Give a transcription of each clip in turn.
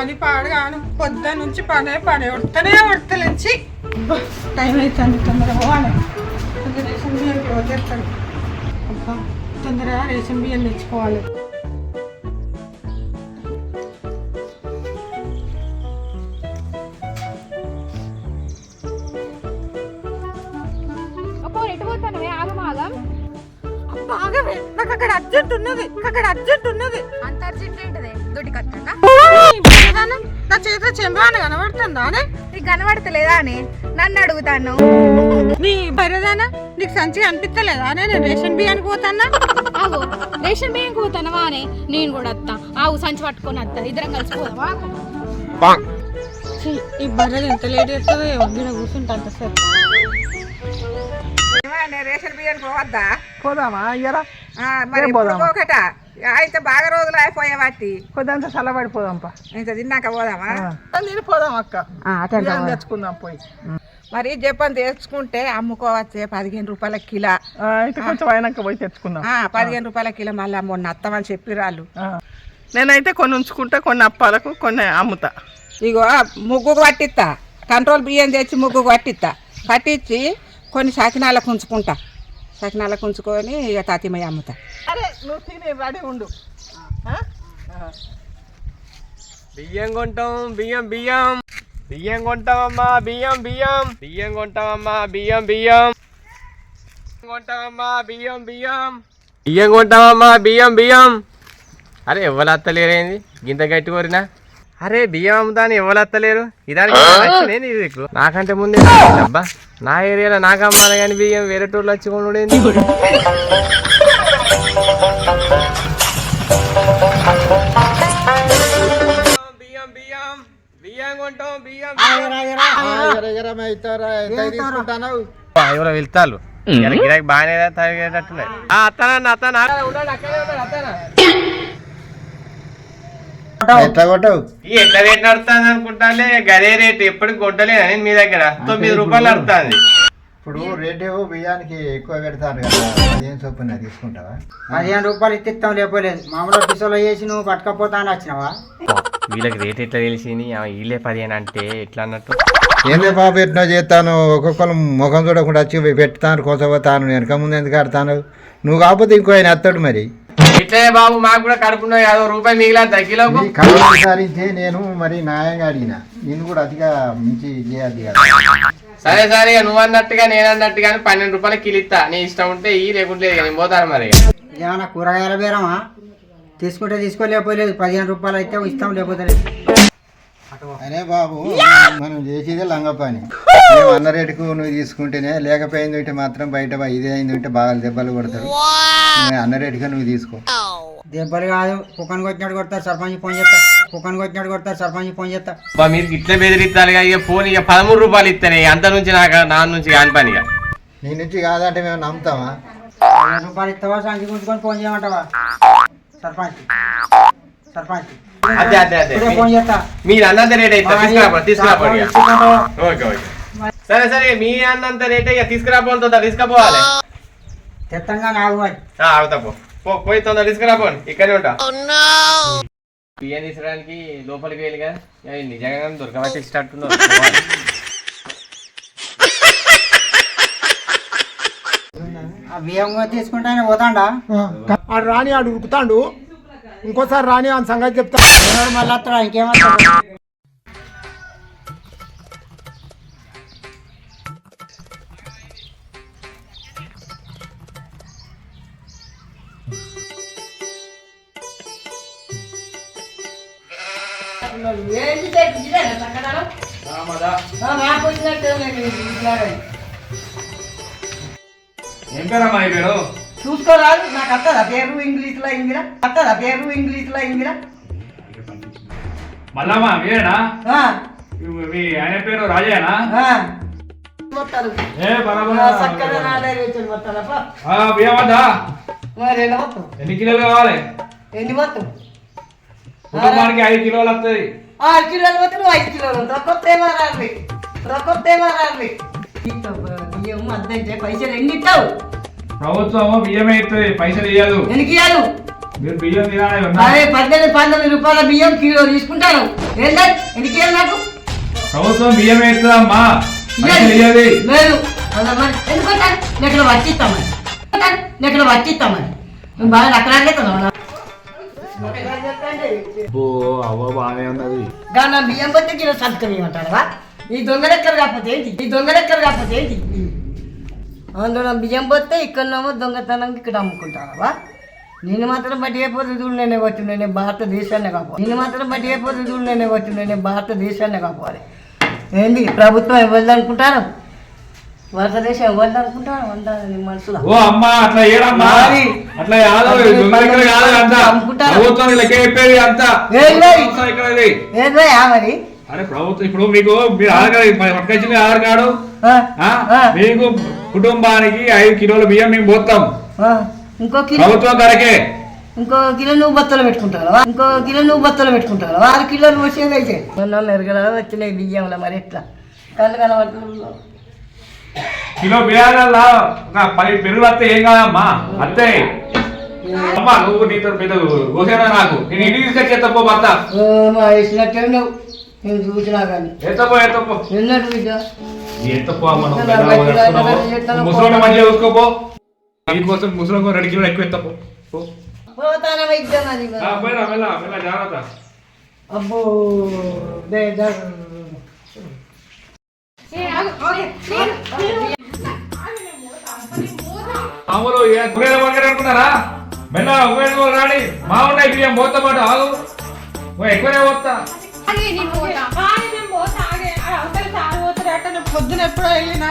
పని పాడగాను పొద్దు నుంచి పనే పని ఉడతనే ఉడతలించి టైం అవుతుంది తొందరగా పోవాలి. తొందర రేషన్ వదిలేస్తాను అబ్బా తొందరగా రేషన్ బియ్యం తెచ్చుకోవాలి. నాకు అక్కడ అర్జెంట్ ఉన్నది. అక్కడ అర్జెంట్ ఉన్నది. అంత అర్జెంట్ ఏంటిది? దొడ్డి కట్టంగా బుర్రదాన, నా చేతిలో చెంబ్రాన కనబడుతుందా అనే? నీకు కనబడతలేదా అని? నన్ను అడుగుతాను. నీ బర్రెదానా నీకు సంచి అనిపించలేదా అనే? నేను రేషన్ బియ్యానికి పోతానా? రేషన్ బియ్యం పోతానవా అని? నేను కూడా వస్తా. ఆగు సంచి పట్టుకొని వస్తా. ఇద్దరం కలిసిపోదామా ఛీ, ఈ బర్రెలు ఎంత లేట్ చేస్తుందో వంగిన కూర్చుంటా అంతసేపు. రేషన్ బియ్యం పోవద్దా? పోదామా? ఇయ్యరా. ఆ, మరి ఇప్పుడు పోదామా? పోకట. అయితే బాగా రోజులు అయిపోయేవాటి కొద్దింత చల్లబడిపోదాంపా. ఇంత తిన్నాక పోదామా? నేను పోదాం అక్క. తెచ్చుకుందాం పోయి. మరి చెప్పని తెచ్చుకుంటే అమ్ముకోవచ్చే పదిహేను రూపాయల కిలో. కొంచెం అయినాక పోయి తెచ్చుకుందాం. ఆ, పదిహేను రూపాయల కిలో మళ్ళీ మొన్న అత్తమని చెప్పిరాళ్ళు. నేనైతే కొన్ని ఉంచుకుంటా కొన్ని అప్పాలకు కొన్ని అమ్ముతా. ఇగో ముగ్గుకు పట్టిస్తా కంట్రోల్ బియ్యం తెచ్చి ముగ్గుకు పట్టిస్తా పట్టించి కొన్ని సకినాలకు ఉంచుకుంటా. సకినాలకు ఉంచుకొని ఇక తాతిమయ్య అమ్ముతా. అరే నువ్వు తిని రెడీ ఉండు. బియ్యం కొంటాం బియ్యం బియ్యం. బియ్యం కొంటామమ్మా బియ్యం బియ్యం. బియ్యం కొంటామమ్మా బియ్యం బియ్యం. కొంటామమ్మా బియ్యం బియ్యం. బియ్యం కొంటామమ్మా బియ్యం బియ్యం. అరే ఎవరు అత్తలేరేంది? గింత గట్టి కోరినా? అరే బియ్యం అమ్ముతాని ఎవరు అత్తలేరు? ఇదానికి నీకు. నాకంటే ముందే అబ్బా నా ఏరియాలో నాకు అమ్మాలి కానీ బియ్యం వేరే టోళ్ళు వచ్చి బియ్యం ఎవరో వెళ్తారు గిరాకి బాగానే తగ్గేటట్టున్నాయి అత్తనన్న అత్తన ఉండండి అక్కడే అత్తన ఎట్లా కొట్టవు? ఈ ఎట్లా రేట్ నడుతుంది అనుకుంటాలే గదే రేట్ ఎప్పటికి కొట్టలేదు అని మీ దగ్గర. తొమ్మిది రూపాయలు నడుతుంది ఇప్పుడు రేటు బియ్యానికి ఎక్కువ పెడతారు కదా అదేం చొప్పున తీసుకుంటావా? పదిహేను రూపాయలు ఇస్తాం లేకపోలేదు మామూలు పిసలో చేసి నువ్వు పట్టుకపోతా అని వచ్చినావా? వీళ్ళకి రేట్ ఎట్లా తెలిసింది? ఆ వీళ్ళే పదిహేను అంటే ఎట్లా అన్నట్టు. ఏందే బాబు ఎట్లా చేస్తాను? ఒక్కొక్కరు ముఖం చూడకుండా వచ్చి పెడతాను కోసపోతాను వెనక ముందు ఎందుకు ఆడతాను? నువ్వు కాకపోతే ఇంకో ఆయన ఎత్తాడు మరి. ఇట్లే బాబు మాకు కూడా కడుపున్నా యాదో రూపాయి మిగిలిన కళ్ళు విచారించే నేను మరి న్యాయంగా అడిగిన. నేను కూడా అతిగా మించి చేయద్ది కదా. సరే సరే ఇక నువ్వు అన్నట్టుగా నేను అన్నట్టుగా పన్నెండు రూపాయలు కిలిస్తా. నీ ఇష్టం ఉంటే ఈ లేకుంటే లేదు నేను పోతాను మరి ఏమన్నా కూరగాయల బేరమా? తీసుకుంటే తీసుకోలేకపోలేదు. పదిహేను రూపాయలు అయితే ఇస్తాం లేకపోతే లేదు. అనే బాబు మనం చేసేదే లంగ పని. మేము అన్న రేటుకు నువ్వు తీసుకుంటేనే లేకపోయింది ఉంటే మాత్రం బయట ఇదే అయింది ఉంటే బాగా దెబ్బలు కొడతారు. నువ్వు అన్న రేటుగా నువ్వు తీసుకో. దెబ్బలు కాదు కుక్కనికి వచ్చినట్టు కొడతారు సర్పంచ్ ఫోన్ చేస్తా. కుక్కనికి వచ్చినట్టు కొడతారు సర్పంచ్ ఫోన్ చేస్తా. మీరు ఇట్లా బెదిరిస్తారు ఇక ఫోన్ ఇక పదమూడు రూపాయలు ఇస్తానే అంత నుంచి నాకు నా నుంచి కాని పని నీ నుంచి కాదంటే మేము నమ్ముతామా? రూపాయలు ఇస్తావా సంచి గుంజుకొని ఫోన్ చేయమంటావా? సర్పంచ్ సర్పంచ్ అదే అదే అదే. ఇప్పుడే ఫోన్ చేస్తా. మీరు అన్నంత రేట్ అయితే ఇక. తీసుకుంటావా? Okay okay. సరే సరే మీ అన్నంత రేట్ ఇక తీసుకురాపో తొందర తీసుకుపోవాలి తెత్తంగా నాకు ఆ, ఆగుతా పో. పోయి తొందర తీసుకురాపో ఇక్కడే ఉంటా. బియ్యం తీసుకురావడానికి లోపలికి వెళ్ళిగా నిజంగా దొరకబట్టి ఇష్టట్టుందో ఆ బియ్యం తీసుకుంటానే పోతాండా? ఆడు రాని ఆడు ఉరుకుతాడు. ఇంకోసారి రాని అని సంగతి ఇంకేమవుతాడు ఏం పేరమ్మా ఈ పేరు చూసుకోరాదు నాకు అత్తదా పేరు? ఇంగ్లీష్లో ఇంగిరా అత్తదా పేరు ఇంగ్లీష్లో ఇంగిరా మల్లమ్మ మీరేనా ఆ, మీ- ఆయన పేరు రాజేనా. ఏ బరాబర్ ఎన్ని కిలోలు కావాలి? ఎన్ని మొత్తం కుటుంబానికి ఐదు కిలోలు వస్తుంది ఆరు కిలోలు పోతే నువ్వు ఐదు కిలోలు రొక్కొత్తే మారాలి. రొక్కొత్తే మారాలి. బియ్యం అద్దంటే పైసలు ఎన్ని ఇస్తావు ప్రభుత్వం బియ్యమే ఇస్తుంది పైసలు ఇయ్యదు. ఎనికి ఇయ్యాలు మీరు బియ్యం తినాలి అదే పద్దెనిమిది పంతొమ్మిది రూపాయల బియ్యం కిలో తీసుకుంటాను ఏంటంటే ఎందుకేం నాకు? ప్రభుత్వం బియ్యం ఇయ్యది. లేదు. ఎందుకంటే వచ్చిస్తామని నెక్కడ వచ్చిస్తామని నువ్వు బాగా అక్కడ అవ్వ బాగానే ఉన్నది. గాన బియ్యం పత్తి కిలో సంతకం ఇవ్వమంటారా ఈ దొంగ లెక్కలు కాకపోతే ఏంటి? ఈ దొంగ లెక్కలు కాకపోతే ఏంటి? అందులో బియ్యం పోతే ఇక్కడనేమో దొంగతనం ఇక్కడ అమ్ముకుంటావా నేను మాత్రం బట్టి అయిపోతే చూడు నేనే వచ్చి నేను భారతదేశాన్ని కాపోవాలి నేను మాత్రం బట్టి అయిపోతే చూడు నేనే వచ్చి నేను భారతదేశాన్ని కాపోవాలి ఏంటి ప్రభుత్వం ఇవ్వదు అనుకుంటారు? భారతదేశం ఓ అమ్మా అట్లా ఏడమ్మా. అట్లా కాదు కాదు అంత. ప్రభుత్వం చెప్పేది అంత. ఇక్కడ ఇది. ఏదో మరి? అరే ప్రభుత్వం ఇప్పుడు మీకు మీరు ఆధార్ ఆధార్ కార్డు? కుటుంబానికి ఐదు కిలోల బియ్యం మేము పోతాం ఇంకో కిలో ప్రభుత్వం ధరకే. ఇంకో కిలో నువ్వు బత్తలు పెట్టుకుంటావా? ఇంకో కిలో నువ్వు బత్తలు పెట్టుకుంటావా? ఆరు కిలోలు వచ్చేది అయితే. మొన్న మెరుగల వచ్చినాయి బియ్యంలో మరి ఎట్లా? కళ్ళు కనబడుతుంది కిలో బియ్యాలల్లా ఒక పది పెరుగు వస్తే ఏం కాదమ్మా? అంతే అమ్మా నువ్వు నీతో పెద్ద గోసేనా నాకు? నేను ఇంటికి తీసుకొచ్చి ఎత్తపో భర్త. మా వేసినట్టే నువ్వు నేను చూసినా కానీ. ఎత్తపో ఎత్తపో. ఎన్నట్టు బిడ్డ ఎత్తపో అమ్మ నువ్వు పెద్దగా వస్తున్నావు. ముసలోని మంచిగా చూసుకోపో. నీకోసం ముసలి రెండు కిలో ఎక్కువ ఎత్తపో. పో. పోతానా వైద్యం అది ఆ, పోయిరా, మెల్ల మెల్ల జాగ్రత్త. అబ్బో బేజార్ ఏ, ఆగు, ఆగు. నేను- మామూలు వంగర అనుకున్నారా? మెల్ల కుబేర రాడి మా ఉన్నాయి బియ్యం పోతా పాటు ఆగు. ఎక్కువనే పోతా. పొద్దున ఎప్పుడో వెళ్ళినా?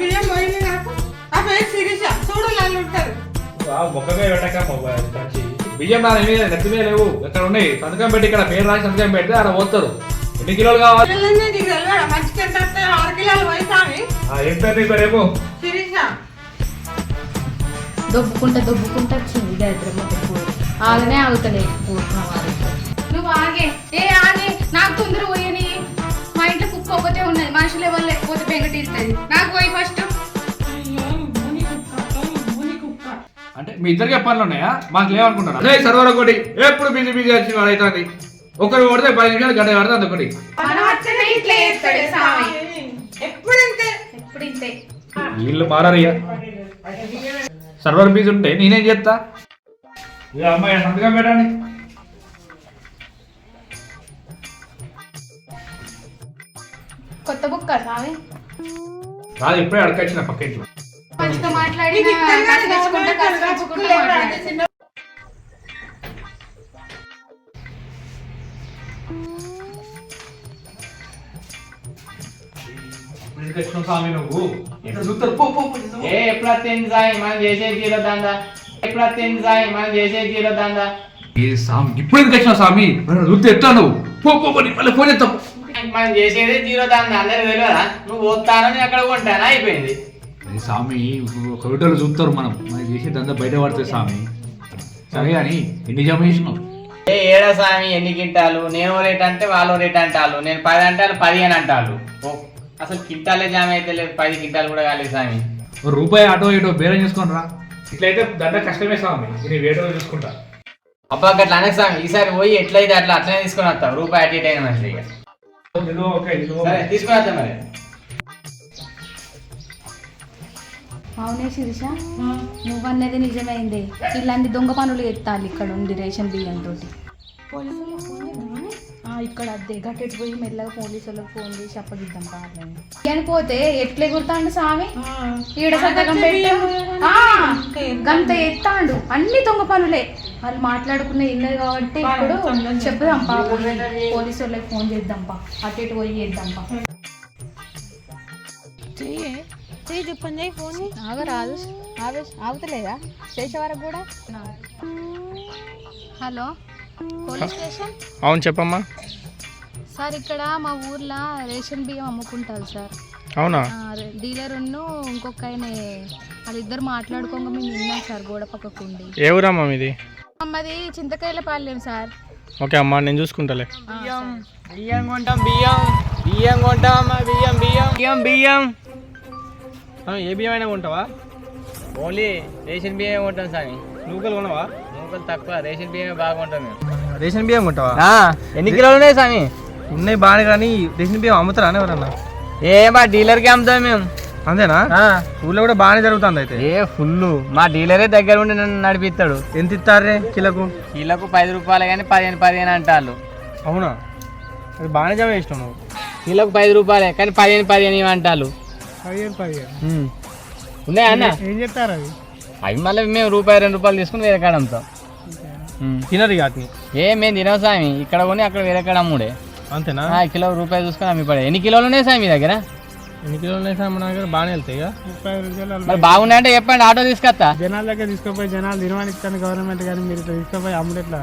బియ్యం పోయింది నాకు? ఆ పేరు శిరీష చూడు నన్ను ఉంటారు. మొక్కగా పెట్టక బియ్యం నా ఏమీ నెత్తి మీద లేవు ఎక్కడ ఉన్నాయి? సంతకం పెట్టి ఇక్కడ పేరు రాసి సంతకం పెడితే అక్కడ పోతారు. ఎన్ని కిలోలు కావాలి? ఏం పేరు నీ పేరు దొబ్బుకుంటా దొబ్బుకుంటా వచ్చింది దరిద్రమ్మ ఆగనే ఆగుతలే నువ్వు ఆగే. ఏ ఆగే. నాకు తొందర పోయని. మా ఇంట్లో కుక్క ఒకటే ఉన్నది. మనుషులు ఎవరు లేకపోతే బెంగటీస్తుంది నాకు పోయి ఫస్ట్. అంటే మీ ఇద్దరికి పనులు ఉన్నాయా? మాకు లేవనుకుంటారా అదే సర్వర్ ఒకటి. ఎప్పుడు బిజీ బిజీ వచ్చి వాడు అవుతుంది. ఒకరు కొడితే పది నిమిషాలు గంట ఒకటి ఇట్లా ఇంతే ఎప్పుడు ఇంతే వీళ్ళు మారారు ఇక సర్వర్ బిజీ ఉంటే నేనేం చేస్తా? ఇక అమ్మాయి సంతకం పెట్టండి. కొత్త బుక్క స్వామి రాదు ఇప్పుడే అడకొచ్చిన పక్కింట్లో. మంచిగా మాట్లాడి వచ్చిన స్వామి నువ్వు? ఎక్కడ చూస్తారు పో పో పో. ఏ ఎప్పుడు మనం చేసే జీరో దందా ఎప్పుడు సాయి? మనం చేసే జీరో దందా ఏ స్వామి ఇప్పుడు ఎందుకు వచ్చిన స్వామి? నన్ను చూస్తే ఎత్తా నువ్వు పో పో పో మళ్ళీ ఫోన్ చేస్తావు. మనం చేసేదే జీరో దందా అందరికి తెలియదా? నువ్వు పోతానో నేను అక్కడ కొంటానా? అయిపోయింది. స్వామి ఒక వీడియోలో చూస్తారు మనం. మనం చేసే దందా బయట పడుతుంది స్వామి. సరే అని ఎన్ని జమ చేసినావు? ఏ ఏడా స్వామి ఎన్ని కింటాలు నేను రేట్ అంటే వాళ్ళు రేట్ అంటారు. నేను పది అంటారు పదిహేను అంటారు. అసలు కింటాలే జామ అయితే లేదు పది కింటాలు కూడా కాలేదు స్వామి. రూపాయి ఆటో ఇటో బేరం చేసుకొని రా. ఇట్లయితే దండ కష్టమే స్వామి నేను వేటో చూసుకుంటా. అబ్బా అట్లా అనకు స్వామి ఈసారి పోయి ఎట్లయితే అట్లా అట్లనే తీసుకొని వస్తావు రూపాయి అటు ఇటు అయిన ఇదిగో సరే తీసుకొని వస్తాం మరి. అవునే శిరీష నువ్వన్నది నిజమైంది. ఇలాంటి దొంగ పనులు ఎత్తాలి ఇక్కడ ఉంది రేషన్ బియ్యం తోటి ఆ, ఇక్కడ అద్దె గట్టెట్టు పోయి మెల్లగా పోలీసులకు ఫోన్ చేసి అప్పగిద్దాం పాటలని చనిపోతే ఎట్లే గుర్తాండు స్వామి? ఈడ పెట్టాము ఆ, గంత ఎత్తాండు. అన్ని దొంగ పనులే. వాళ్ళు మాట్లాడుకున్న ఇన్నది కాబట్టి ఇప్పుడు చెప్పుదాం పా పోలీసు వాళ్ళకి ఫోన్ చేద్దాం పా. అటు ఇటు పోయి చేద్దాం పా. ఆగరాదు. ఆగ ఆగుతలేదా? చేసే వరకు కూడా హలో. Police station? అవును చెప్పమ్మా. సార్ ఇక్కడ మా ఊర్లో రేషన్ బియ్యం అమ్ముకుంటారు సార్. అవునా? డీలర్ ఇంకొక ఆయన వాళ్ళిద్దరు మాట్లాడుకోగా మేము విన్నాం సార్ గోడ పక్కకుండి ఏ ఊరమ్మా మీది? మాది చింతకాయల పాలెం సార్. ఓకే అమ్మా నేను చూసుకుంటాలే. సరే. బియ్యం కొంటాం బియ్యం. బియ్యం కొంటాం అమ్మా బియ్యం? బియ్యం బియ్యం. బియ్యం ఏ బియ్యం అయినా కొంటావా? ఓన్లీ రేషన్ బియ్యం కొంటాం స్వామి నూకలు కొనవా? నూకలు తక్కువ రేషన్ బియ్యమే బాగా కొంటాం మేము. రేషన్ బియ్యం కొంటావా? ఆ, ఎన్ని కిలోలు ఉన్నాయి స్వామి ఉన్నాయి బాగానే కానీ రేషన్ బియ్యం అమ్ముతారా అని ఎవరన్నా? ఏ మా డీలర్కి అమ్ముతాం మేము అంతేనా? ఊళ్ళో కూడా బాగానే జరుగుతుంది అయితే. ఏ ఫుల్ మా డీలరే దగ్గర ఉండి నన్ను నడిపిస్తాడు. ఎంత ఇస్తారే కిలోకు? కిలోకు పది రూపాయలు కానీ పదిహేను పదిహేను అంటారు అవునా? అది బాగానే జమ చేసినావు నువ్వు. కిలోకు పది రూపాయలే కానీ పదిహేను పదిహేను అంటారు పదిహేను పదిహేను. ఉన్నాయా అన్న? ఏం చెప్తారు అవి? అవి మళ్ళీ మేము రూపాయి రెండు రూపాయలు తీసుకుని వేరే కాడ అమ్ముతాం. తినరు వాటిని ఏ మేము తినాం స్వామి. ఇక్కడ కొని అక్కడ వేరే కాడ అమ్ముడే. అంతేనా? ఆ, కిలో రూపాయి చూసుకొని అమ్మి పడే. ఎన్ని కిలోలు ఉన్నాయి సార్ మీ దగ్గర? ఎన్ని కిలోలు ఉన్నాయి సార్ మన దగ్గర? బాగానే వెళ్తాయి ముప్పై ఐదు రూపాయలు మరి బాగున్నాయంటే చెప్పండి ఆటో తీసుకొస్తా. జనాల దగ్గర తీసుకుపోయి జనాలు నిర్మాణిస్తాను గవర్నమెంట్ కానీ మీరు తీసుకుపోయి అమ్ముడెట్లా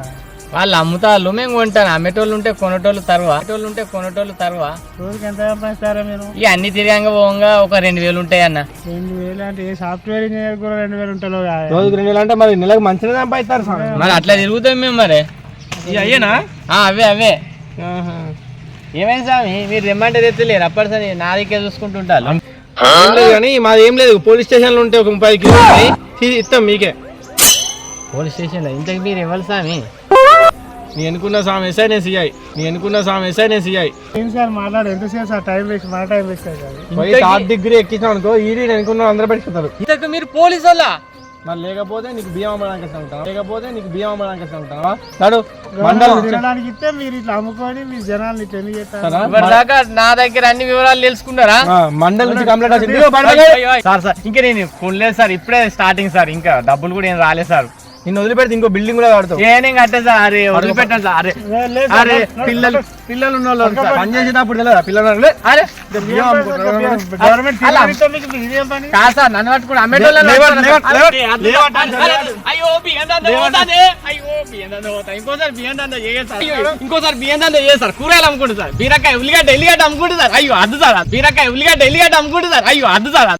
వాళ్ళు అమ్ముతారు మేము కొంటాను అమ్మేటోళ్ళు ఉంటే కొనేటోళ్ళు తరువా? అమ్మేటోళ్ళు ఉంటే కొనేటోళ్ళు తరువా? రోజుకి ఎంత సంపాదిస్తారా మీరు? ఇక అన్ని తిరిగాక పోగా ఒక రెండు వేలు ఉంటాయి అన్న. రెండు వేలు అంటే ఏ సాఫ్ట్వేర్ ఇంజనీర్ కూడా రెండు వేలు ఉంటాలో రోజుకి రెండు వేలు అంటే మరి నెలకు మంచిగా సంపాదిస్తారు సార్ మరి అట్లా తిరుగుతాం మేము మరి. ఇవి అయ్యేనా ఆ, అవే అవే. ఏమైంది స్వామి? మీరు రెమ్మంటే తెచ్చలేరు అప్పటి సరే నా దగ్గర చూసుకుంటుంటారు. ఏం లేదు కానీ మాది ఏం లేదు. పోలీస్ స్టేషన్లో ఉంటే ఒక ముప్పై కిలో ఇస్తాం మీకే. పోలీస్ స్టేషన్లో? ఇంతకు మీరు ఇవ్వాలి స్వామి? నీ అనుకున్న సామె ఎస్ఐ నేను సిఐ నీ అనుకున్న సామె ఎస్ఐ నేను సిఐ ఏం సార్ మాట్లాడు? ఎంతసేపు సార్? Time waste. మా టైం వేస్ట్ పోయి థర్డ్ డిగ్రీ ఎక్కించాం అనుకో ఈ నేను అనుకున్న అందరూ పెట్టుకుంటారు ఇంతకు మీరు పోలీసు వాళ్ళ మరి లేకపోతే నీకు బియ్యం అమ్మడానికి వస్తా ఉంటావా లేకపోతే నీకు బియ్యం అమ్మడానికి వస్తా ఉంటావా నాడు మండలం తినడానికి ఇస్తే మీరు ఇట్లా అమ్ముకొని మీ జనాలు ఇట్లా ఎందుకు చేస్తారు? ఇప్పటిదాకా నా దగ్గర అన్ని వివరాలు తెలుసుకున్నారా? మండలం నుంచి కంప్లైంట్ వచ్చింది. Sir sir. ఇంకా నేను కొనలేదు సార్ ఇప్పుడే స్టార్టింగ్ సార్. ఇంకా డబ్బులు కూడా ఏం రాలేదు సార్. నిన్ను వదిలిపెడితే ఇంకో బిల్డింగ్ కూడా కడతావు. ఏ నేను కట్టా సార్. అరే వదిలిపెట్టాను సార్. అరే అరే పిల్లలు పిల్లలు ఉన్న వాళ్ళు సార్. పని చేసేటప్పుడు తెలియదా పిల్లలు అరే. బియ్యం అమ్ముకుంటారు. కాదు సార్ నన్ను పట్టుకుని అమ్మేటోళ్ళని అరే, అరే, అరే, అరే, అయ్యో బియ్యం దంద పోతానే. అయ్యో బియ్యం దంద పోతా. ఇంకోసారి బియ్యం దంద అయ్యో, ఇంకోసారి బియ్యం దంద సార్. కూరగాయలు అమ్ముకుంటు సార్. బీరకాయ ఉల్లిగడ్డ ఎల్లిగడ్డ అమ్ముకుంటు సార్. అయ్యో అద్దు సార్. బీరకాయ ఉల్లిగడ్డ ఎల్లిగడ్డ అమ్ముకుంటు సార్. అయ్యో అద్దు సార్.